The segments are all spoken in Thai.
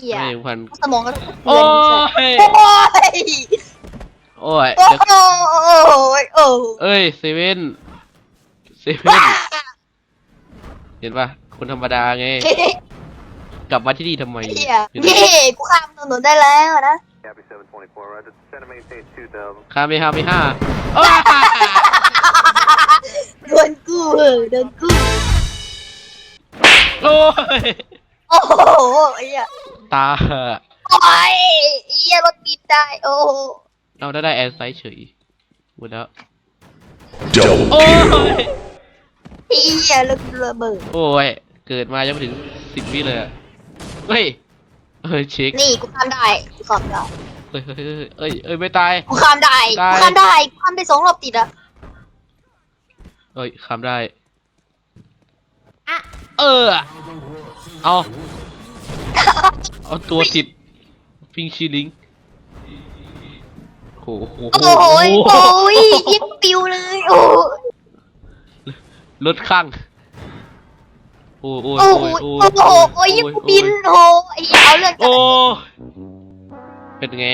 หี้ยไม่พันสมองก็ทุกโอ้เดือนยโอ้ยโอ้ยโอ้เดี๋ยวยโอ้ยเอ้ยเซเว่นเซเว่นเห็นปะคนธรรมดาไง กลับมาที่นี่ทำไมเหี้ยเห็นนี่ปะกูข้ามถนนได้แล้วนะ Copy 724, right? Center maintain 2000. ข้ามไม่ห้าไม่ห้าอ้าโดนกูเออโดนกู โอ้ย โอ้โหไอ้เหี้ย ตาโอ้ยไอ้เหี้ยรถบินได้ โอ้โหเราได้ได้แอร์ไซส์เฉยหมดแล้ว Double โอ้ยไอ้เหี้ยรถระเบิด โอ้ย เกิดมายังไม่ถึงสิบวิเลยอะเฮ้ยเฮ้ยเช็คนี่กูข้ามได้ กูข้ามได้ เฮ้ยเฮ้ยเฮ้ยเอ้ยเอ้ยไม่ตาย กูข้ามได้ ได้ กูข้ามได้ กูข้ามได้สองรอบติดอะเอ้ยข้ามได้เออ เอา เอาตัวติดฟิงชีลิงโอ้โหโอ้โหโอ้ยยิงปิวเลย โอ้โหรถข้างโอ้โอ้ยโอ้โหโอ้ยโอ้โหโอ้ยยิงกูบินโอ้โหไอ้เหี้ยเอาเรื่องจัโอ้ดเป็นไง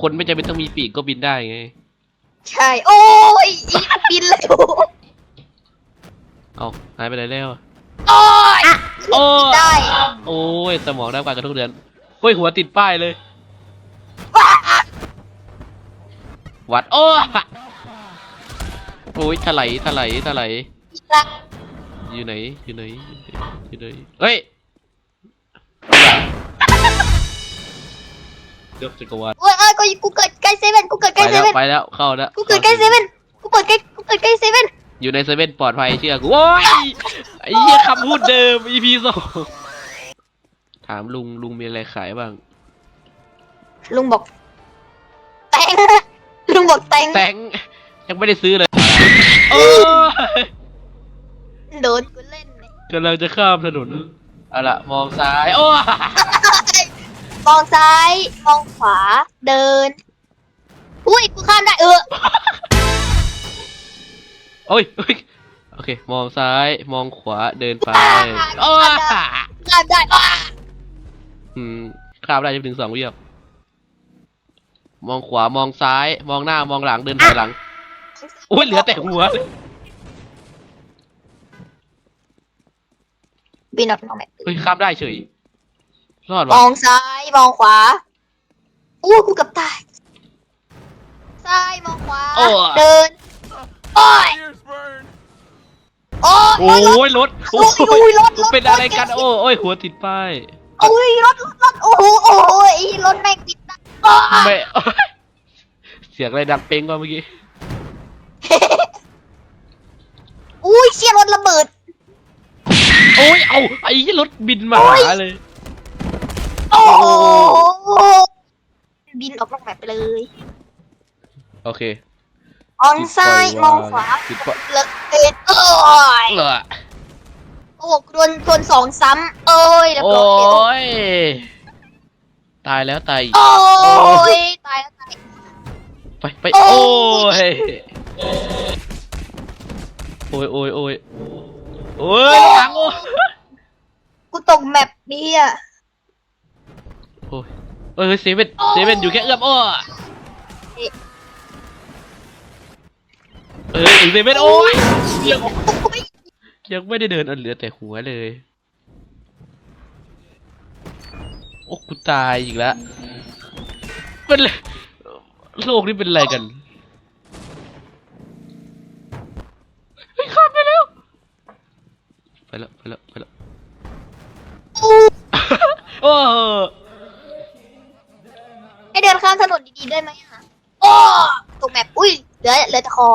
คนไม่จำเป็นต้องมีปีกก็บินได้ไง ใช่ โอ้ยยิงกูบินเลยโอ้โหเอาหายไปไหนแล้วโอ้ยโอ้บินได้ โอ้ยสมองได้การกันทุกเดือน เฮ้ยหัวติดป้ายเลยว้าวัดโอ้โอ้ยถลายถลายถลายอีกละอยู่ไหนอยู่ไหนอยู่ไหนเฮ้ยเดี๋ยวจักรวาลโอ้ยเอ้ยกูกูเกิดใกล้เซเว่นกูเกิดไปใกล้เซแล้วเว่นไปแล้วเข้าแล้วกูเกิดใกล้เซเว่นกูเปิดใกล้กูเกิดใกล้เซเว่นอยู่ในเซเว่นปลอดภัยเชื่อกูโอ้ยไอ้เหี้ยคำพูดเดิม EP สอง ถามลุงลุงมีอะไรขายบ้าง ลุงบอก แตงลุงบอกแตงแตงยังไม่ได้ซื้อเลยโอ้ยโดนกูเล่นเนี่ยกำลังจะข้ามถนนเอาละมองซ้ายโอ้ยมองซ้าย มองขวา เดิน อุ้ย กูข้ามได้เออ โอ้ยโอ้ยโอเค มองซ้ายมองขวาเดินไปโอ้ย ข้ามได้ว้า อืมข้ามได้จนถึงสองวิครับมองขวามองซ้าย มองหน้ามองหลังเดินถอยหลังโอ้ยเหลือแต่หัวเลยบินออกนอกแบบเฮ้ยข้ามได้เฉยรอดมวะองซ้ายมองขวาอู้กูเกับตายซ้ายมองขวาเดินโอ้ยโอ้ยโอ้ยรถโอ้โอ้ยยรถรถเป็นอะไรกันโอ้ยโอ้ยหัวติดป้าย โอ้ยรถรถรถโอ้โหโอ้โหไอ้รถแม่งติดนะโอ้ยไม่ เสียงอะไรดังเป้งวะเมื่อกี้ อุ้ยเชี่ยรถระเบิด โอ้ย เอาไอ้รถบินมาหาเลย โอ้โหบินออกนอกแบบไปเลยโอเคมองซ้ายมองขวาติดปะ เลยเอ็ดโอ้ย เหรอ โอ้โดนโดนสองซ้ำเอ้ยแล้วโอ้ก็ย ตายแล้วตายอีก โอ้ยตายแล้วตาย ไปไปโอ้ โอ้ย โอ้ยโอ้ยโอ้ยโอ้ยหลังโอ้ยกูตกแมปนี้อะ โอ้ยเอ้ยเซเว่นเซเว่นอยู่แค่เอื้อมโอ้ยเอ้ยเซเว่นโอ้ยยัง ยังไม่ได้เดินอันเหลือแต่หัวเลย โอ้กูตายอีกแล้วเป็นเลยโลกนี้เป็นอะไรกันเฮ้ยข้ามไปแล้ว ไปแล้วไปแล้วไปแล้วโอ้ให้เดินข้ามถนนดีๆได้ไหมอะโอ้ตกแมปอุ้ยเหลือเหลือแต่คอ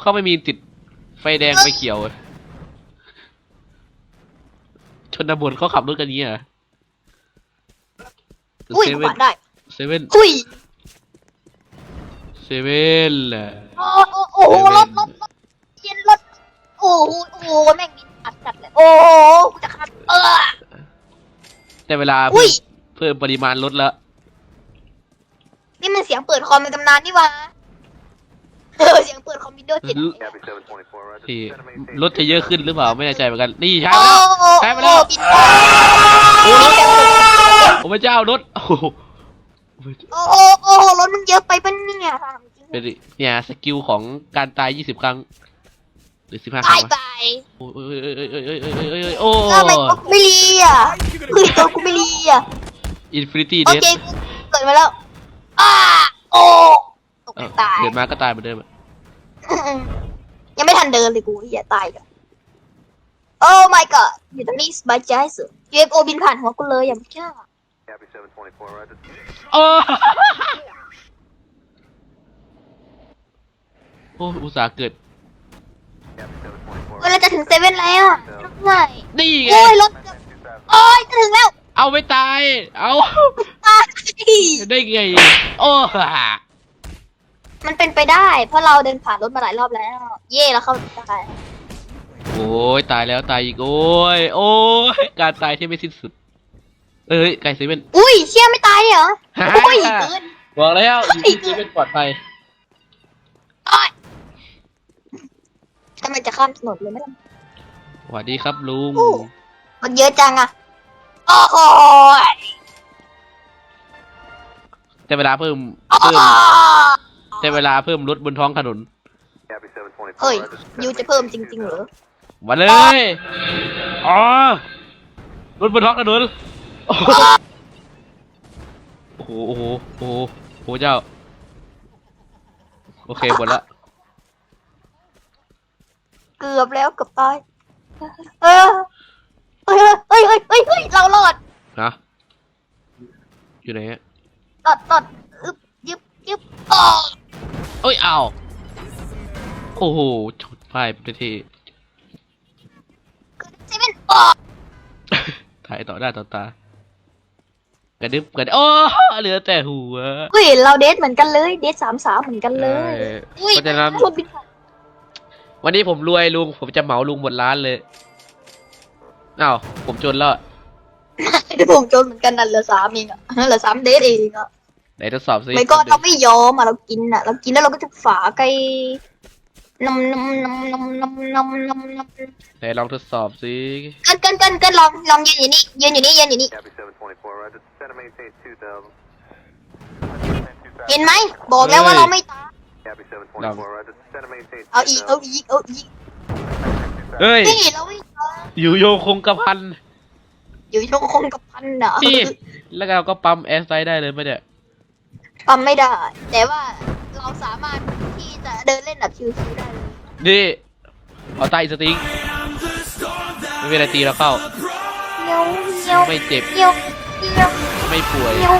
เขาไม่มีติด ไฟแดงไฟเขียวอะชนบทเขาขับรถกันอย่างนี้เหรอะอุ้ยเซขเว่นวานได้ เซเว่นอุ้ย เซเว่นแหละ โอ้โอ้โอ้โหรถรถรถเย็นรถโอ้โหโอ้โหแม่งบินอัดจัดเลย โอ้โหกูจะขับเออ แต่เวลาอุ้เพิ่ย มเพิ่มปริมาณรถแล้วนี่มันเสียงเปิดคอมในตำนานนี่หวะ เออเสียงเปิดคอมวินโดว์เจ็ด Copy 724, right? ที่ Center maintain รถจะเยอะขึ้นหรือเปล่าไม่แน่ใจเหมือนกัน นี่ใช้โอ้ไปแล้วโหใช้ไปแล้วบินได้โอ้อ้พระเจ้ารถโอ้โหโอ้โอ้โอ้รถมันเยอะไปปะเนี่ยถามจริงเป็นเนี่ยสกิลของการตายยี่สิบครั้ง หรือสิบห้าคตารั้ยงวะตายโอ้ยเอ้ยเอ้ยเอ้ยเอ้ยเอ้ยเอ้ยเอ้ยเอ้ยโอ้ทำไมตัวกูไม่รีอะเฮ้ยตัวกูไม่รีอะอินฟินิตี้โอเดเคกูเกิดมาแล้วอ้าโอ้ ตกตาย เดินมาก็ตายเหมือนเดิมอะยังไม่ทันเดินเลยกูเหี้ยตายกันโอ้ my god อยู่ตรงนี้สบายใจสุด UFO บินผ่านหัวกูเลยอย่างเชื่อ Copy 724, roger. โอ้โอ้ยอุตส่าห์เกิด Copy 724, เวลาจะถึงเซเว่นแล้วอะทำไมนี่ไง โอ้ยรถเกือบโอ้ยจะถึงแล้วเอาไม่ตาย เอา ตาย ได้ไง โอ้ มันเป็นไปได้ เพราะเราเดินผ่านรถมาหลายรอบแล้ว เย่แล้วเข้าได้โอ้ยตายแล้วตายอีกโอ้ยโอ้ยการตายที่ไม่สิ้นสุด เอ้ยไก่เซเว่น อุ้ยเชี่ยไม่ตายเลยเหรอฮ่าโอ้ยเกิน บอกแล้วอยู่ที่เซเว่นปลอดภัยโอ้ยทำไมจะข้ามถนนเลยไม่ได้ สวัสดีครับลุงอู้ มันเยอะจังอะโอ้โหแต่เวลาเพิ่มโอ้เพิ่มโห แต่เวลาเพิ่มรถบนท้องถนน Copy 724, เฮ้ย roger. ยูจะเพิ่มจริงๆเหรอ มาเลย อ๋อ รถบนท้องถนน โอ้โห โอ้โห โอ้โหโอ้โหโอ้โหเจ้า โอเคหมดละ เกือบแล้วเกือบตาย เออเฮ้ยเฮ้ยเฮ้ยเฮ้ยเฮ้ยเรารอดฮะ อยู่ไหนฮะ รอดรอดอึบยึบยึบอ๋อเอ้ยอ้าวโอ้โหชนป้ายประเทศเซเว่นอ๋อถ่ายต่อหน้าต่อตากระดึบกระดึบโอ้เหลือแต่หัวเฮ้ยเราเดทเหมือนกันเลย เดทสามสามเหมือนกันเลยเอออุ้ยเพราะฉะนั้นรถบินผ่านวันนี้ผมรวยลุง ผมจะเหมาลุงหมดร้านเลยอ้าวผมจนแล้วเดี๋ยวผมจนเหมือนกันนั่นเหลือสามเองอะเหลือสามเดทเองอะ ไหนทดสอบซิไม่ก็เราไม่ยอมอะเรากินอะเรากินแล้วเราก็จะฝาไก่นำนำนำนำนำนำนำนำไหนลองทดสอบซิกันกันกันกันลองลองยืนอยู่นี่ยืนอยู่นี่ยืนอยู่นี่ Copy 724, roger. Center maintain 2000. เห็นไหมบอกแล้วว่าเราไม่ตาย Copy 724, roger. Center maintain เอาอีกเอา 2000. อีกเอาอีกเฮ้ย นี่เราไม่ตายอยู่โยงคงกระพันอยู่ยงคงกับพันอะนี่ แล้วเราก็ปั๊มแอร์ไซด์ได้เลยไหมเนี่ย ปั๊มไม่ได้ แต่ว่าเราสามารถที่จะเดินเล่นแบบชิวๆได้เลยนี่เอาใต้สติงไม่เป็นไรตีเราเข้า เงี้ยวเงี้ยวไม่เจ็บ เงี้ยวเงี้ยวไม่ป่วย เงี้ยว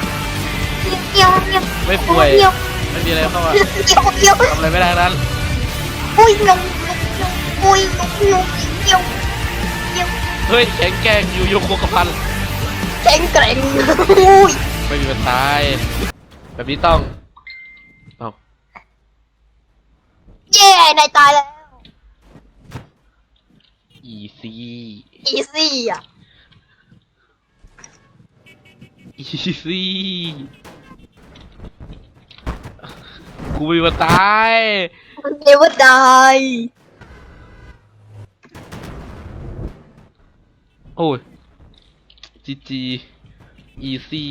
เงี้ยวเงี้ยวไม่ป่วย เงี้ยวไม่มีอะไรเข้ามาเงี้ยวเงี้ยวทำอะไรไม่ได้ทั้งนั้นอุ้ยงงงงอุ้ยงงงงเงี้ยวเงี้ยวเฮ้ยแข็งแกร่งอยู่โยงคงกระพันแข็งแกร่งอุ้ยไม่มีวันตาย แบบนี้ต้องเอาเย้นายตายแล้ว อีซี่ อีซี่อะ อีซี่ กูไม่มีวันตายเนวดายโอ้ยจีจีอีซี่